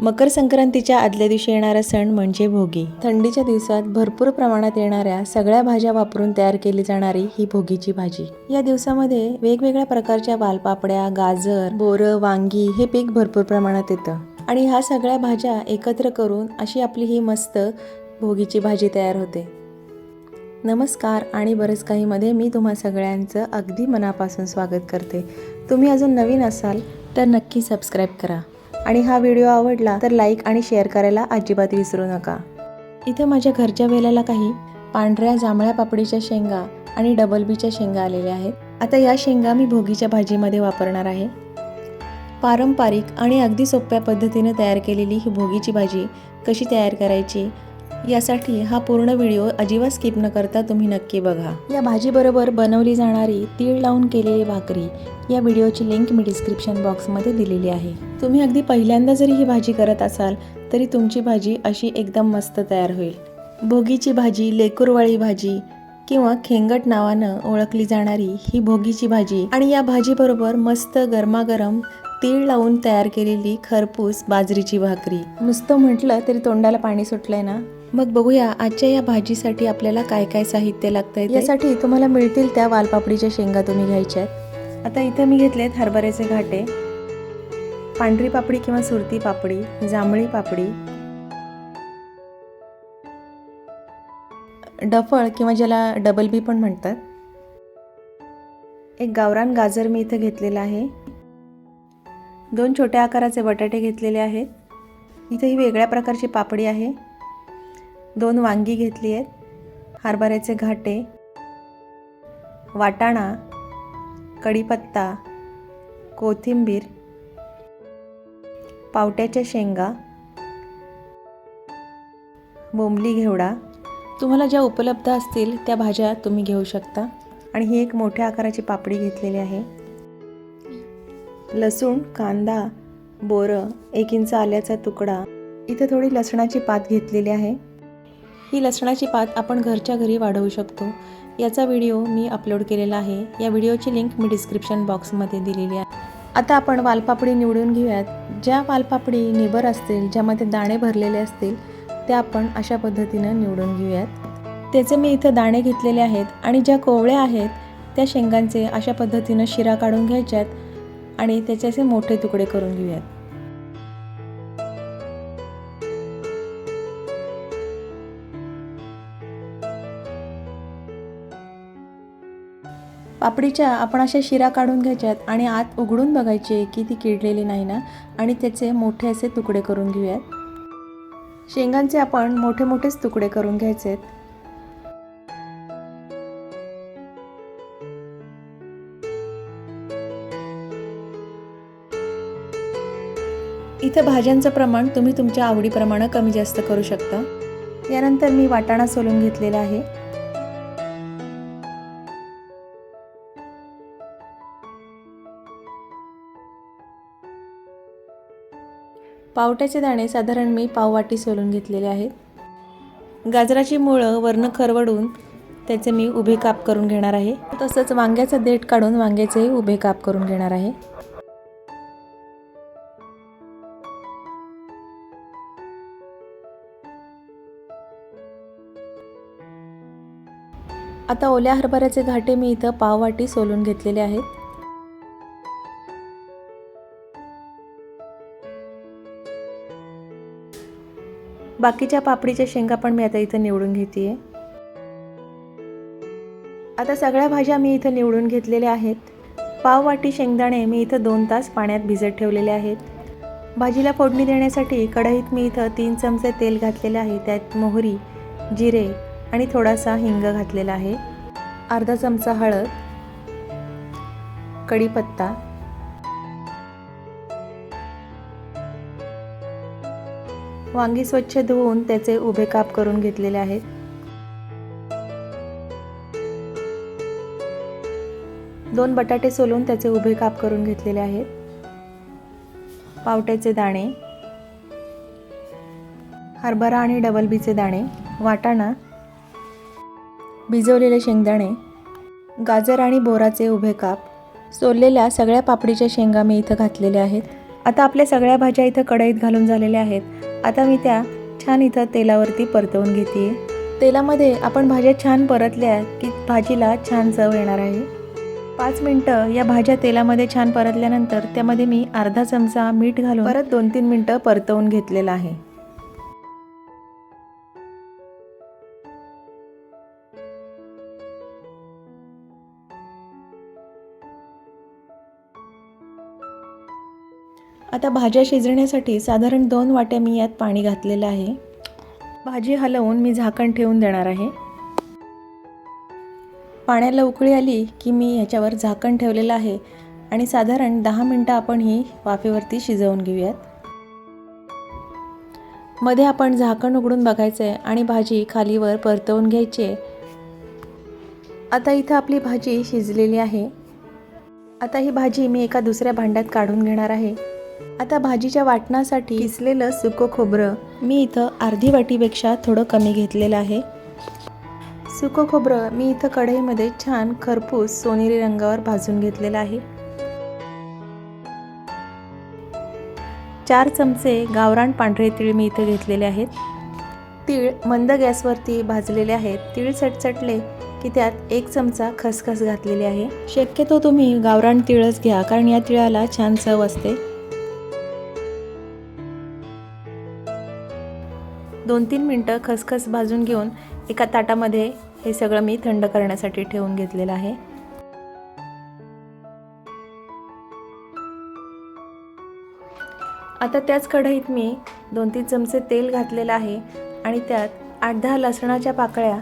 मकर संक्रांतीच्या आदल्या दिवशी येणारा सण म्हणजे भोगी. थंडीच्या दिवसात भरपूर प्रमाणात येणाऱ्या सगळ्या भाज्या वापरून तयार केली जाणारी ही भोगीची भाजी. या दिवसामध्ये वेगवेगळ्या प्रकारच्या वालपापड्या गाजर बोरं वांगी हे पीक भरपूर प्रमाणात येतं. आणि ह्या सगळ्या भाज्या एकत्र करून अशी आपली ही मस्त भोगीची भाजी तयार होते. नमस्कार आणि बरंच काहीमध्ये मी तुम्हा सगळ्यांचं अगदी मनापासून स्वागत करते. तुम्ही अजून नवीन असाल तर नक्की सबस्क्राईब करा. आणि हा व्हिडिओ आवडला तर लाईक आणि शेअर करायला अजिबात विसरू नका. इथं माझ्या घरच्या वेलाला काही पांढऱ्या जांभळ्या पापडीच्या शेंगा आणि डबल बीच्या शेंगा आलेल्या आहेत. आता या शेंगा मी भोगीच्या भाजीमध्ये वापरणार आहे. पारंपरिक आणि अगदी सोप्या पद्धतीने तयार केलेली ही भोगीची भाजी कशी तयार करायची यासाठी हा पूर्ण व्हिडिओ अजिबात स्किप न करता तुम्ही नक्की बघा. या भाजीबरोबर बनवली जाणारी तीळ लावून केलेली भाकरी या व्हिडिओची लिंक मी डिस्क्रिप्शन बॉक्समध्ये दिलेली आहे. तुम्ही अगदी पहिल्यांदा जरी ही भाजी करत असाल तरी तुमची भाजी अशी एकदम मस्त तयार होईल. भोगीची भाजी लेकुरवाळी भाजी किंवा खेंगट नावानं ओळखली जाणारी ही भोगीची भाजी आणि या भाजीबरोबर मस्त गरमागरम तीळ लावून तयार केलेली खरपूस बाजरीची भाकरी. नुसतं म्हटलं तरी तोंडाला पाणी सुटलंय ना? मग बघूया आजच्या या भाजीसाठी आपल्याला काय काय साहित्य लागतंय यासाठी तुम्हाला मिळतील त्या वालपापडीच्या शेंगा तुम्ही घ्यायच्या आहेत. आता इथं मी घेतलेत हरभऱ्याचे घाटे पांढरी पापडी किंवा सुरती पापडी जांभळी पापडी डफळ किंवा ज्याला डबल बी पण म्हणतात. एक गावरान गाजर मी इथं घेतलेला आहे. दोन छोट्या आकाराचे बटाटे घेतलेले आहेत. इथं ही वेगळ्या प्रकारची पापडी आहे. दोन वांगी घेतली आहेत. हरभऱ्याचे घाटे वाटाणा कढीपत्ता कोथिंबीर पावट्याच्या शेंगा बोंबली घेवडा. तुम्हाला ज्या उपलब्ध असतील त्या भाज्या तुम्ही घेऊ शकता. आणि ही एक मोठ्या आकाराची पापडी घेतलेली आहे. लसूण कांदा बोरं एक इंच आल्याचा तुकडा. इथं थोडी लसणाची पात घेतलेली आहे. ही लसणाची पात आपण घरच्या घरी वाढवू शकतो. याचा व्हिडिओ मी अपलोड केलेला आहे. या व्हिडिओची लिंक मी डिस्क्रिप्शन बॉक्समध्ये दिलेली आहे. आता आपण वालपापडी निवडून घेऊयात. ज्या वालपापडी निबर असतील ज्यामध्ये दाणे भरलेले असतील त्या आपण अशा पद्धतीनं निवडून घेऊयात. त्याचे मी इथं दाणे घेतलेले आहेत आणि ज्या कोवळ्या आहेत त्या शेंगांचे अशा पद्धतीनं शिरा काढून घ्यायच्यात आणि त्याचे असे मोठे तुकडे करून घेऊयात. पापडीच्या आपण अशा शिरा काढून घ्यायच्यात आणि आत उघडून बघायचे की ती किडलेली नाही ना. आणि त्याचे मोठे असे तुकडे करून घेऊयात. शेंगांचे आपण मोठे मोठेच तुकडे करून घ्यायचेत. इथं भाज्यांचं प्रमाण तुम्ही तुमच्या आवडीप्रमाणे कमी जास्त करू शकता. यानंतर मी वाटाणा सोलून घेतलेला आहे. पावट्याचे दाणे साधारण मी पाववाटी सोलून घेतलेले आहेत. गाजराची मुळं वरनं खरवडून त्याचे मी उभे काप करून घेणार आहे. तसंच वांग्याचा देठ काढून वांग्याचे उभे काप करून घेणार आहे. आता ओल्या हरभऱ्याचे घाटे मी इथं पाववाटी सोलून घेतलेले आहेत. बाकीच्या पापडीच्या शेंगा पण मी आता इथं निवडून घेते आता सगळ्या भाज्या मी इथं निवडून घेतलेल्या आहेत. पाववाटी शेंगदाणे मी इथं दोन तास पाण्यात भिजत ठेवलेले आहेत. भाजीला फोडणी देण्यासाठी कढईत मी इथं तीन चमचे तेल घातलेले आहे. त्यात मोहरी जिरे आणि थोडासा हिंग घातलेला आहे. अर्धा चमचा हळद कढीपत्ता वांगी स्वच्छ धुवून त्याचे उभे काप करून घेतलेले आहेत. दोन बटाटे सोलून त्याचे उभे काप करून घेतलेले आहेत. पावट्याचे दाणे हरभरा आणि डबल बीचे दाणे वाटाणा भिजवलेले शेंगदाणे गाजर आणि बोराचे उभे काप सोललेल्या सगळ्या पापडीच्या शेंगा मी इथं घातलेल्या आहेत. आता आपल्या सगळ्या भाज्या इथं कढईत घालून झालेल्या आहेत. आता मी त्या छान इथं तेलावरती परतवून घेते तेलामध्ये आपण भाज्या छान परतल्या की भाजीला छान चव येणार आहे. पाच मिनटं या भाज्या तेलामध्ये छान परतल्यानंतर त्यामध्ये मी अर्धा चमचा मीठ घालून परत दोन तीन मिनटं परतवून घेतलेलं आहे. आता भाज्या शिजण्यासाठी साधारण दोन वाट्या मी यात पाणी घातलेलं आहे. भाजी हलवून मी झाकण ठेवून देणार आहे. पाण्याला उकळी आली की मी ह्याच्यावर झाकण ठेवलेलं आहे आणि साधारण दहा मिनटं आपण ही वाफेवरती शिजवून घेऊयात. मध्ये आपण झाकण उघडून बघायचं आहे आणि भाजी खालीवर परतवून घ्यायची आहे. आता इथं आपली भाजी शिजलेली आहे. आता ही भाजी मी एका दुसऱ्या भांड्यात काढून घेणार आहे. आता भाजीच्या वाटणासाठी किसलेलं सुकं खोबरं मी इथं अर्धी वाटीपेक्षा थोडं कमी घेतलेलं आहे. सुकं खोबरं मी इथं कढईमध्ये छान खरपूस सोनेरी रंगावर भाजून घेतलेलं आहे. चार चमचे गावरान पांढरे तीळ मी इथं घेतलेले आहेत. तीळ मंद गॅसवरती भाजलेले आहेत. तीळ चटचटले की त्यात एक चमचा खसखस घातलेली आहे. शक्यतो तुम्ही गावरान तिळच घ्या कारण या तिळाला छान चव असते. दोन तीन मिनटं खसखस भाजून घेऊन एका ताटामध्ये हे सगळं मी थंड करण्यासाठी ठेवून घेतलेलं आहे. आता त्याच कढईत मी दोन तीन चमचे तेल घातलेलं आहे आणि त्यात आठ दहा लसणाच्या पाकळ्या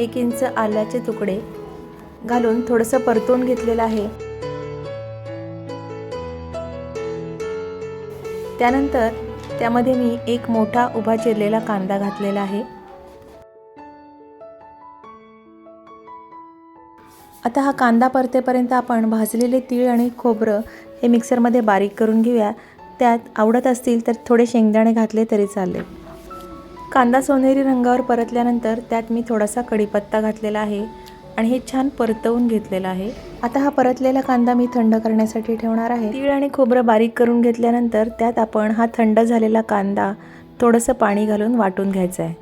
एक इंच आल्याचे तुकडे घालून थोडंसं परतून घेतलेलं आहे. त्यानंतर त्यामध्ये मी एक मोठा उभा चिरलेला कांदा घातलेला आहे. आता हा कांदा परतेपर्यंत आपण भाजलेले तीळ आणि खोबरं हे मिक्सरमध्ये बारीक करून घेऊया. त्यात आवडत असतील तर थोडे शेंगदाणे घातले तरी चालेल. कांदा सोनेरी रंगावर परतल्यानंतर त्यात मी थोडासा कढीपत्ता घातलेला आहे. आणि हे छान परतवून घेतलेलं आहे. आता हा परतलेला कांदा मी थंड करण्यासाठी ठेवणार आहे. तीळ आणि खोबरं बारीक करून घेतल्यानंतर त्यात आपण हा थंड झालेला कांदा थोडंसं पाणी घालून वाटून घ्यायचं आहे.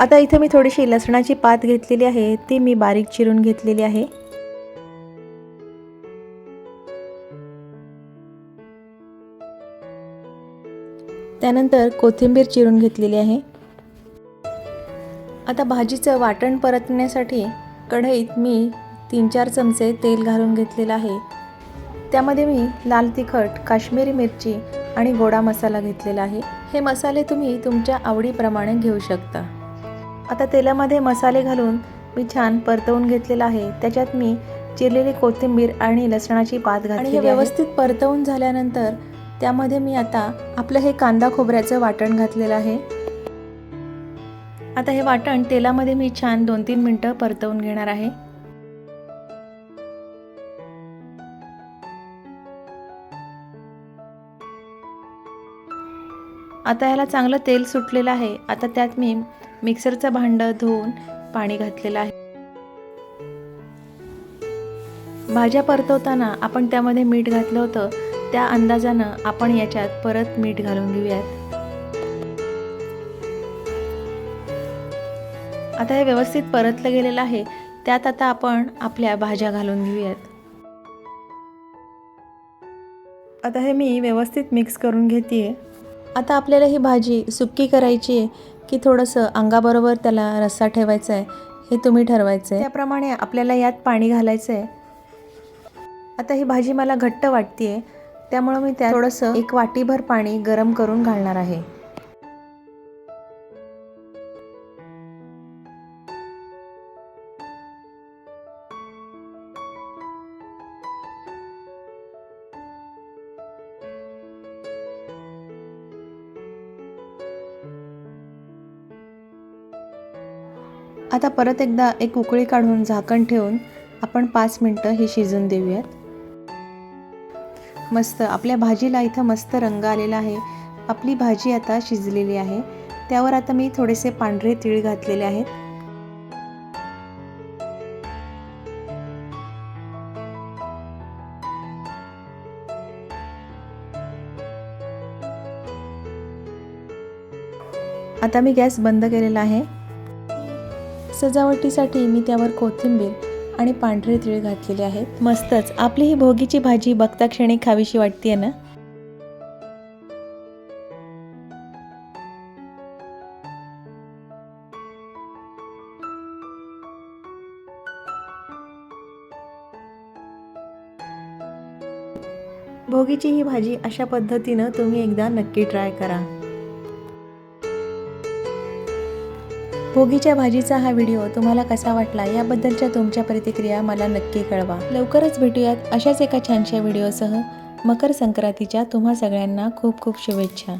आता इथं मी थोडीशी लसणाची पात घेतलेली आहे. ती मी बारीक चिरून घेतलेली आहे. त्यानंतर कोथिंबीर चिरून घेतलेली आहे. आता भाजीचं वाटण परतण्यासाठी कढईत मी तीन चार चमचे तेल घालून घेतलेलं आहे. त्यामध्ये मी लाल तिखट काश्मीरी मिरची आणि गोडा मसाला घेतलेला आहे. हे मसाले तुम्ही तुमच्या आवडीप्रमाणे घेऊ शकता. आता तेलामध्ये मसाले घालून मी छान परतवून घेतलेला आहे. त्याच्यात मी चिरलेली कोथिंबीर आणि लसणाची पात घातली हे व्यवस्थित परतवून झाल्यानंतर त्यामध्ये मी आता आपलं हे कांदा खोबऱ्याचं वाटण घातलेलं आहे. आता हे वाटण तेलामध्ये मी छान दोन तीन मिनटं परतवून घेणार आहे. आता याला चांगलं तेल सुटलेलं आहे. आता त्यात मी मिक्सरचं भांडं धुवून पाणी घातलेलं आहे. भाज्या परतवताना आपण त्यामध्ये मीठ घातलं होतं. त्या अंदाजानं आपण याच्यात परत मीठ घालून घेऊयात. आता हे व्यवस्थित परतलं गेलेलं आहे. त्यात आता आपण आपल्या भाज्या घालून घेऊयात. आता हे मी व्यवस्थित मिक्स करून घेते आता आपल्याला ही भाजी सुक्की करायची आहे की थोडंसं अंगाबरोबर त्याला रस्सा ठेवायचा आहे हे तुम्ही ठरवायचं आहे. त्याप्रमाणे आपल्याला यात पाणी घालायचं आहे. आता ही भाजी मला घट्ट वाटते आहे त्यामुळं मी त्यात थोडंसं एक वाटीभर पाणी गरम करून घालणार आहे. आता परत एकदा एक उकळी काढून झाकण ठेवून आपण पाच मिनटं ही शिजून देऊयात. मस्त आपल्या भाजीला इथं मस्त रंग आलेला आहे. आपली भाजी आता शिजलेली आहे. त्यावर आता मी थोडेसे पांढरे तीळ घातलेले आहेत. आता मी गॅस बंद केलेला आहे. सजावटीसाठी मी त्यावर कोथिंबीर आणि पांढरे तीळ घातलेले आहेत. मस्तच. आपली ही भोगीची भाजी बघता क्षणी खावीशी वाटते ना? भोगीची ही भाजी अशा पद्धतीनं तुम्ही एकदा नक्की ट्राय करा. भोगीच्या भाजीचा हा व्हिडिओ तुम्हाला कसा वाटला याबद्दलच्या तुमच्या प्रतिक्रिया मला नक्की कळवा. लवकरच भेटूयात अशाच एका छानशा व्हिडिओसह. मकर संक्रांतीच्या तुम्हा सगळ्यांना खूप खूप शुभेच्छा.